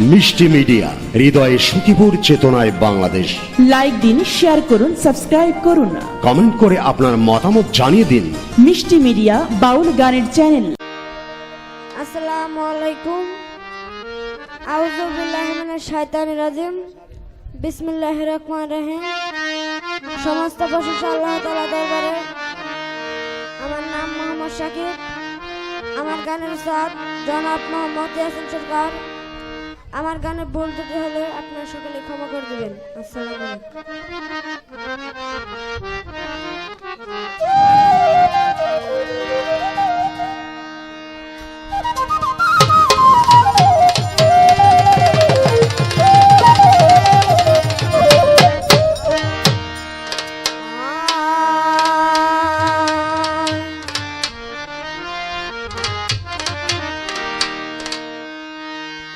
মিষ্টি মিডিয়া হৃদয়ে সুখীপুর চেতনায় বাংলাদেশ। লাইক দিন শেয়ার করুন সাবস্ক্রাইব করুন কমেন্ট করে আপনার মতামত জানিয়ে দিন। মিষ্টি মিডিয়া বাউল গানের চ্যানেল আসসালামু আলাইকুম। আউযু বিল্লাহি মিনাশ শাইতানির রাজিম। বিসমিল্লাহির রহমানির রহিম। সমস্ত প্রশংসা আল্লাহ তাআলা দরবারে। আমার নাম মোহাম্মদ শাকিব। আমার গানের সাথ জনাব মোহাম্মদ ইয়াসিন সরকার। আমার গানে বলতে হলে আপনার সকলে ক্ষমা করে দেবেন। আসসালামু আলাইকুম।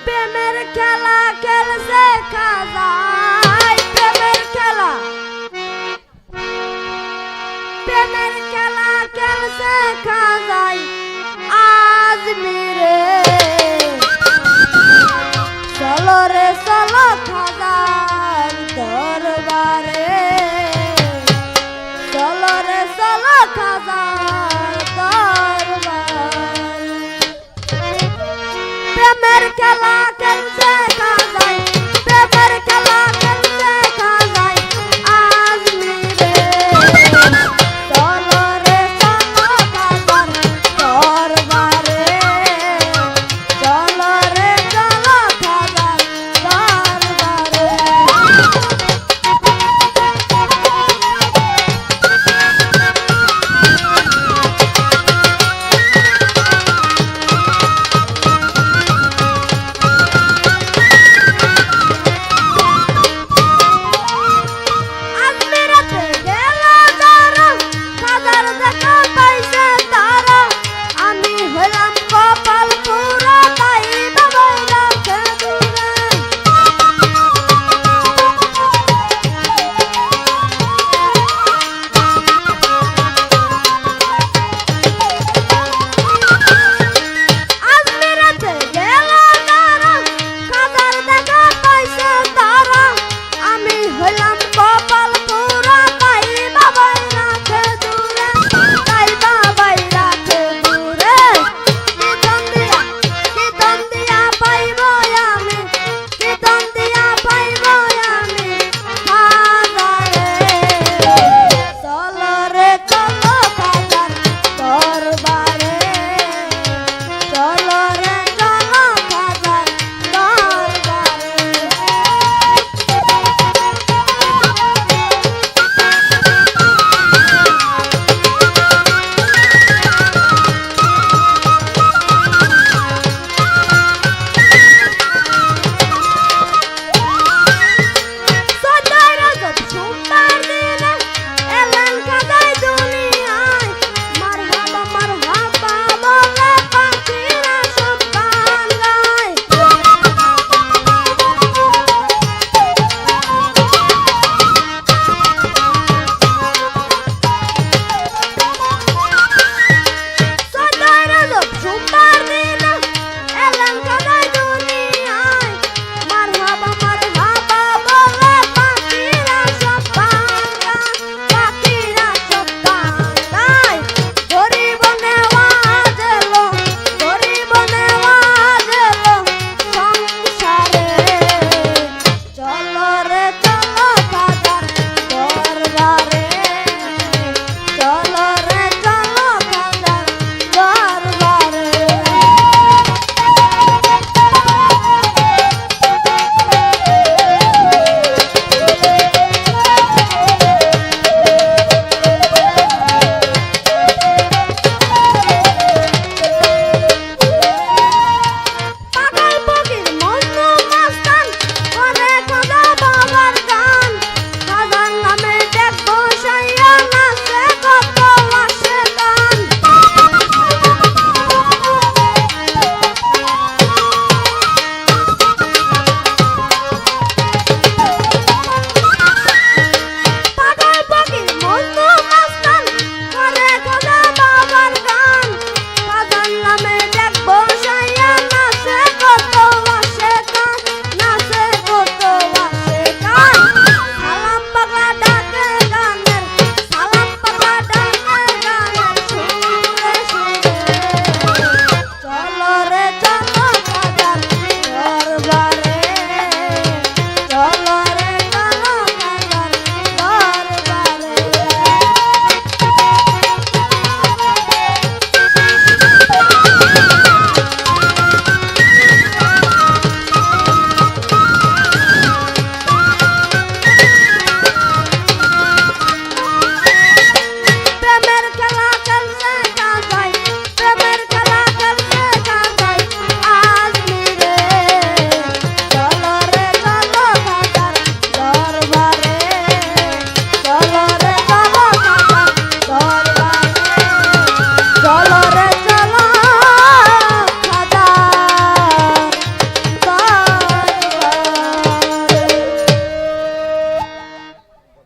প্রেমের খেলা খেলছে খাজাই